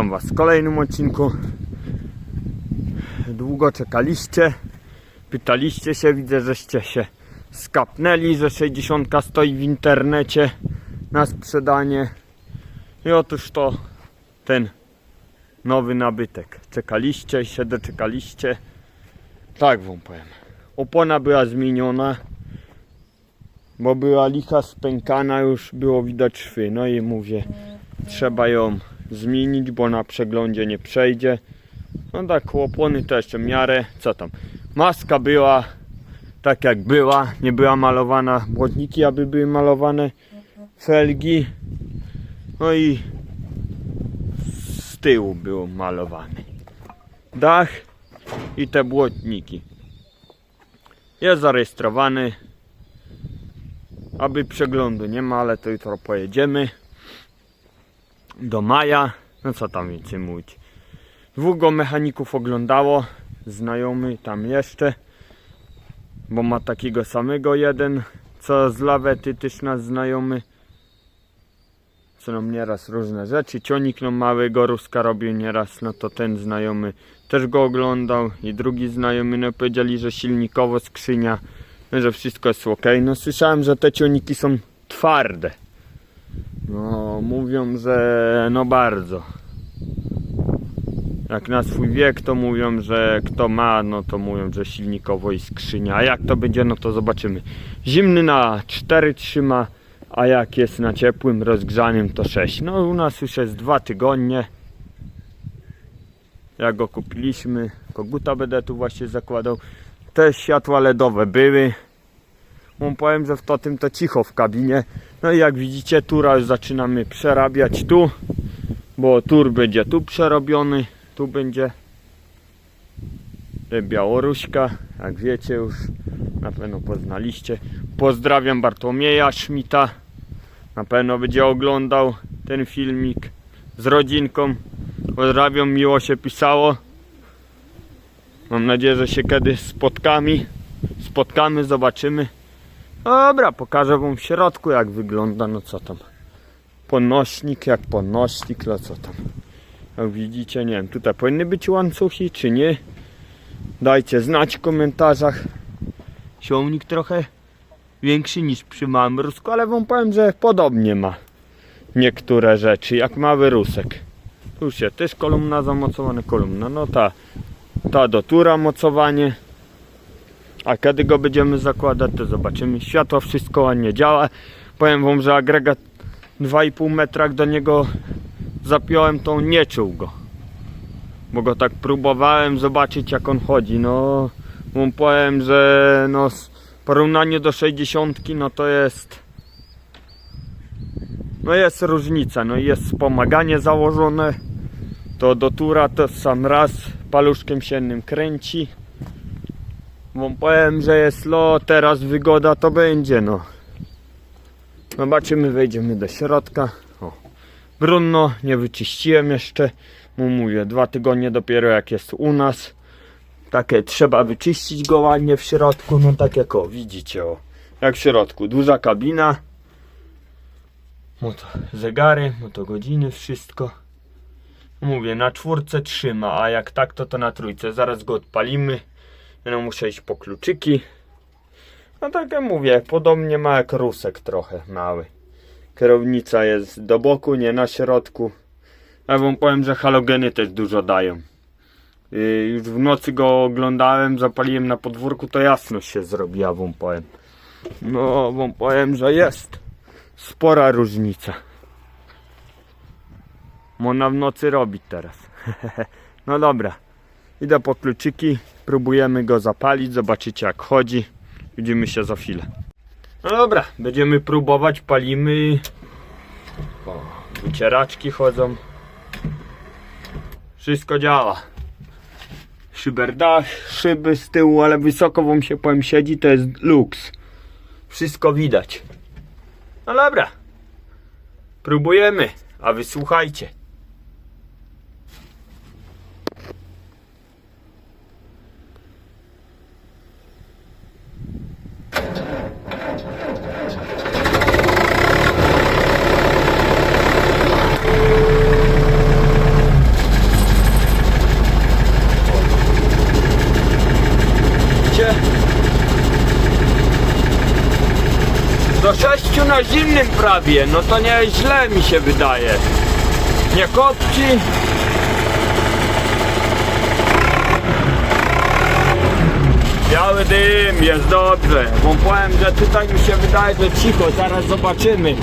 Witam Was w kolejnym odcinku. Długo czekaliście, pytaliście się, widzę, żeście się skapnęli, że 60 stoi w internecie na sprzedanie. I otóż to ten nowy nabytek. Czekaliście, się doczekaliście. Tak Wam powiem. Opona była zmieniona, bo była licha spękana, już było widać szwy. No i mówię, trzeba ją zmienić, bo na przeglądzie nie przejdzie. No tak, opony to jeszcze miarę, co tam. Maska była tak jak była, nie była malowana, błotniki aby były malowane, felgi. No i z tyłu było malowany. Dach i te błotniki. Jest zarejestrowany. Aby przeglądu nie ma, ale to jutro pojedziemy do maja. No co tam więcej mówić. Dwóch go mechaników oglądało. Znajomy tam jeszcze. Bo ma takiego samego jeden. Co z lawety też nasz znajomy. Co nam nieraz różne rzeczy. Cionik nam małego Ruska robił nieraz. No to ten znajomy też go oglądał. I drugi znajomy no powiedzieli, że silnikowo skrzynia. No, że wszystko jest ok. No słyszałem, że te cioniki są twarde. No, mówią, że no bardzo. Jak na swój wiek, to mówią, że kto ma, no to mówią, że silnikowo i skrzynia. A jak to będzie, no to zobaczymy. Zimny na 4 trzyma, a jak jest na ciepłym, rozgrzanym, to 6. No, u nas już jest 2 tygodnie. Jak go kupiliśmy, koguta będę tu właśnie zakładał. Te światła LEDowe były. Mu powiem, że w tym to cicho w kabinie. No i jak widzicie, tura już zaczynamy przerabiać tu, bo tur będzie tu przerobiony, tu będzie Białoruśka, jak wiecie już, na pewno poznaliście. Pozdrawiam Bartłomieja Szmita, na pewno będzie oglądał ten filmik z rodzinką. Pozdrawiam, miło się pisało. Mam nadzieję, że się kiedyś spotkamy, spotkamy, zobaczymy. Dobra, pokażę wam w środku jak wygląda, no co tam. Ponośnik jak ponośnik, no co tam. Jak widzicie, nie wiem, tutaj powinny być łańcuchy, czy nie. Dajcie znać w komentarzach. Siłownik trochę większy niż przy małym rusku, ale wam powiem, że podobnie ma niektóre rzeczy, jak mały rusek. Tu się też kolumna zamocowana, kolumna, no ta, ta dotura mocowanie. A kiedy go będziemy zakładać, to zobaczymy. Światło wszystko ładnie działa. Powiem wam, że agregat 2,5 metra do niego zapiąłem, to nie czuł go. Bo go tak próbowałem zobaczyć jak on chodzi. No, wam powiem, że no, w porównaniu do 60 no to jest no jest różnica, no jest wspomaganie założone. To do tura to sam raz paluszkiem siennym kręci. Wam powiem, że jest lo, teraz wygoda to będzie, no. Zobaczymy, wejdziemy do środka. O. Brudno, nie wyczyściłem jeszcze. Mu mówię, dwa tygodnie dopiero jak jest u nas. Takie trzeba wyczyścić go ładnie w środku, no tak jak o, widzicie o. Jak w środku, duża kabina. Moto zegary, moto godziny, wszystko. Mówię, na czwórce trzyma, a jak tak to to na trójce. Zaraz go odpalimy. No muszę iść po kluczyki. No tak jak mówię, podobnie ma jak rusek trochę mały. Kierownica jest do boku, nie na środku. Ja wam powiem, że halogeny też dużo dają. Yy, już w nocy go oglądałem, zapaliłem na podwórku, to jasność się zrobiła, wam powiem. No, wam powiem, że jest spora różnica. Można w nocy robić teraz. no dobra. Idę po kluczyki, próbujemy go zapalić, zobaczycie jak chodzi. Widzimy się za chwilę. No dobra, będziemy próbować, palimy. O, wycieraczki chodzą. Wszystko działa. Szyberdach, szyby z tyłu, ale wysoko wam się powiem siedzi, to jest luks. Wszystko widać. No dobra. Próbujemy, a wy czymś innym prawie, no to nie źle mi się wydaje. Nie kopci. Biały dym, jest dobrze. Bo powiem, że tutaj mi się wydaje, że cicho, zaraz zobaczymy.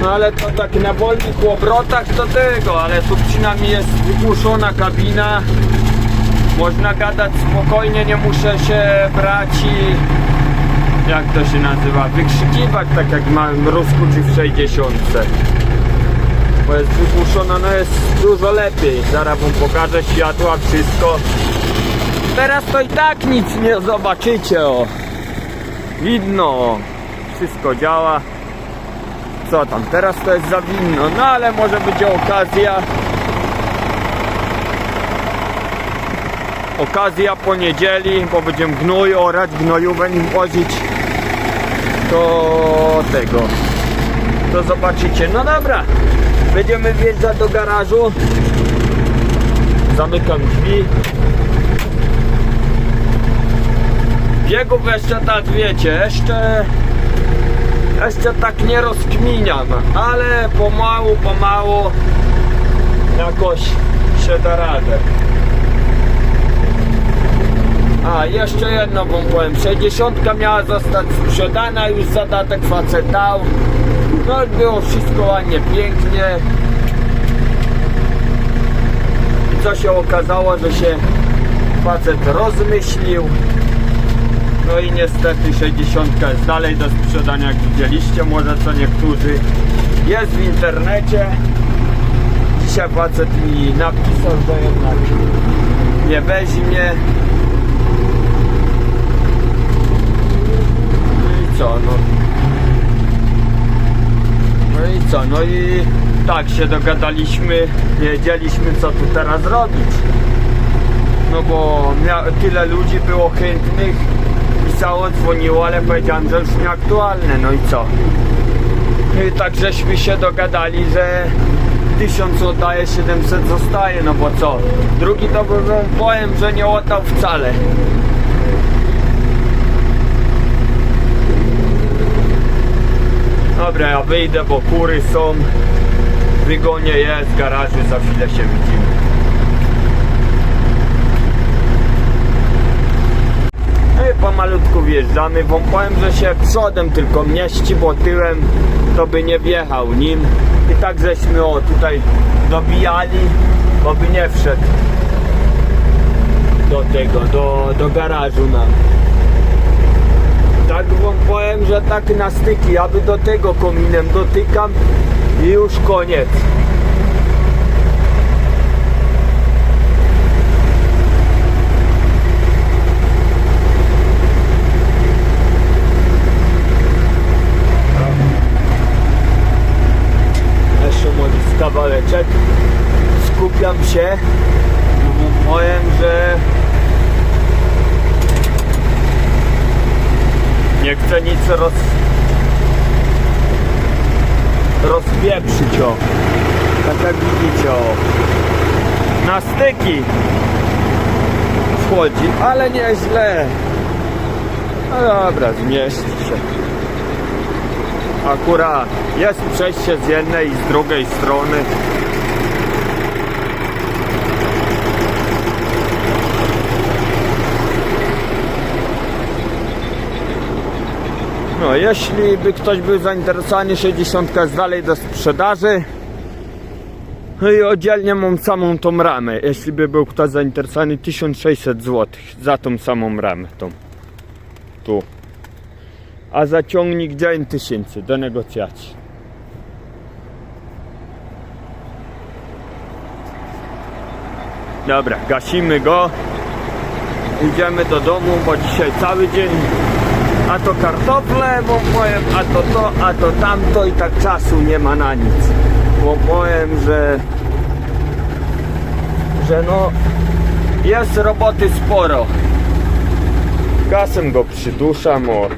No ale to tak na wolnych obrotach to tego, ale przynajmniej jest wygłuszona kabina. Można gadać spokojnie, nie muszę się brać i jak to się nazywa, wykrzykiwać tak jak mam Rusku czy w 60. Bo jest wygłuszona, no jest dużo lepiej. Zaraz wam pokażę światła, wszystko. Teraz to i tak nic nie zobaczycie, o. Widno, o. Wszystko działa. Co tam, teraz to jest za winno, no ale może będzie okazja. Okazja po niedzieli, bo będziemy gnój orać, gnojówę nim wozić. To tego. To zobaczycie. No dobra, będziemy wjeżdżać do garażu. Zamykam drzwi. Biegów jeszcze tak wiecie, jeszcze jeszcze tak nie rozkminiam, ale pomału, pomału jakoś się da radę. A, jeszcze jedno wam powiem, 60 miała zostać sprzedana, już zadatek facet dał. No było wszystko ładnie, pięknie. I co się okazało, że się facet rozmyślił. No i niestety 60 jest dalej do sprzedania, jak widzieliście, może co niektórzy. Jest w internecie. Dzisiaj facet mi napisał, że jednak nie weźmie. No i co, no. No i co, no i tak się dogadaliśmy, wiedzieliśmy co tu teraz robić. No bo tyle ludzi było chętnych, pisało, dzwoniło, ale powiedziałem, że już nieaktualne, no i co? I tak żeśmy się dogadali, że 1000 oddaje, 700 zostaje, no bo co? Drugi to by wam powiem, że nie oddał wcale. Dobra, ja wyjdę, bo kury są. Wygonie jest w garażu, za chwilę się widzimy. No i pomalutku wjeżdżamy, wam powiem, że się przodem tylko mieści, bo tyłem to by nie wjechał nim. I tak żeśmy o tutaj dobijali, bo by nie wszedł do tego, do, do garażu nam. Tak wam powiem, że tak na styki, aby do tego kominem dotykam i już koniec. Kawałeczek. Skupiam się. bo Powiem, że nie chcę nic roz... rozpieprzyć o. Tak jak widzicie o. Na styki wchodzi, ale nieźle. No dobra, zmieści się. Akurat jest przejście z jednej i z drugiej strony. No, jeśli by ktoś był zainteresowany, 60 jest dalej do sprzedaży. No i oddzielnie mam samą tą ramę. Jeśli by był ktoś zainteresowany, 1600 zł za tą samą ramę. Tą. Tu. A za ciągnik 9000 do negocjacji. Dobra, gasimy go. Idziemy do domu, bo dzisiaj cały dzień a to kartofle, bo powiem, a to to, a to tamto i tak czasu nie ma na nic. Bo powiem, że że no jest roboty sporo. Gasem go przyduszam o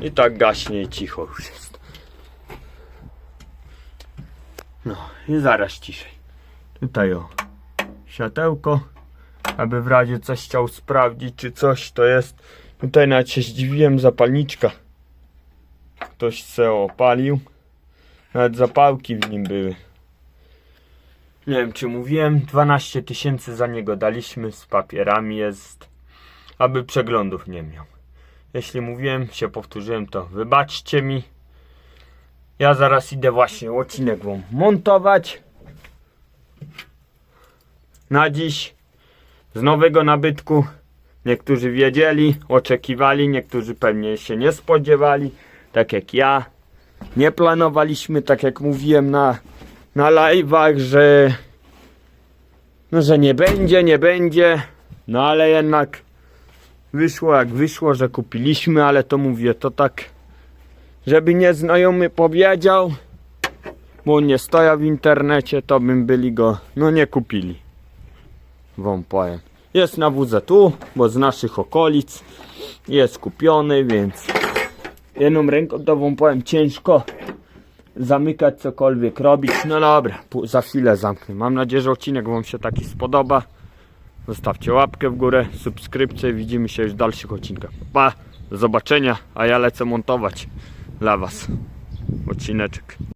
i tak gaśnie i cicho już jest. No i zaraz ciszej. Tutaj o światełko, aby w razie coś chciał sprawdzić czy coś to jest Tutaj nawet się zdziwiłem, zapalniczka. ktoś se opalił. Nawet zapałki w nim były. Nie wiem czy mówiłem, 12 tysięcy za niego daliśmy z papierami jest, aby przeglądów nie miał. Jeśli mówiłem, się powtórzyłem, to wybaczcie mi. Ja zaraz idę właśnie łacinek wam montować. Na dziś z nowego nabytku. Niektórzy wiedzieli, oczekiwali, niektórzy pewnie się nie spodziewali, tak jak ja. Nie planowaliśmy, tak jak mówiłem na, na live'ach, że no, że nie będzie, nie będzie. No ale jednak wyszło jak wyszło, że kupiliśmy, ale to mówię, to tak żeby nieznajomy powiedział, bo nie stoja w internecie, to bym byli go, no nie kupili. Wam powiem. Jest na WZU, bo z naszych okolic jest kupiony, więc jedną ręką to wam powiem ciężko zamykać cokolwiek robić. No dobra, za chwilę zamknę. Mam nadzieję, że odcinek wam się taki spodoba. Zostawcie łapkę w górę, subskrypcję. Widzimy się już w dalszych odcinkach. Pa, do zobaczenia, a ja lecę montować dla was odcineczek.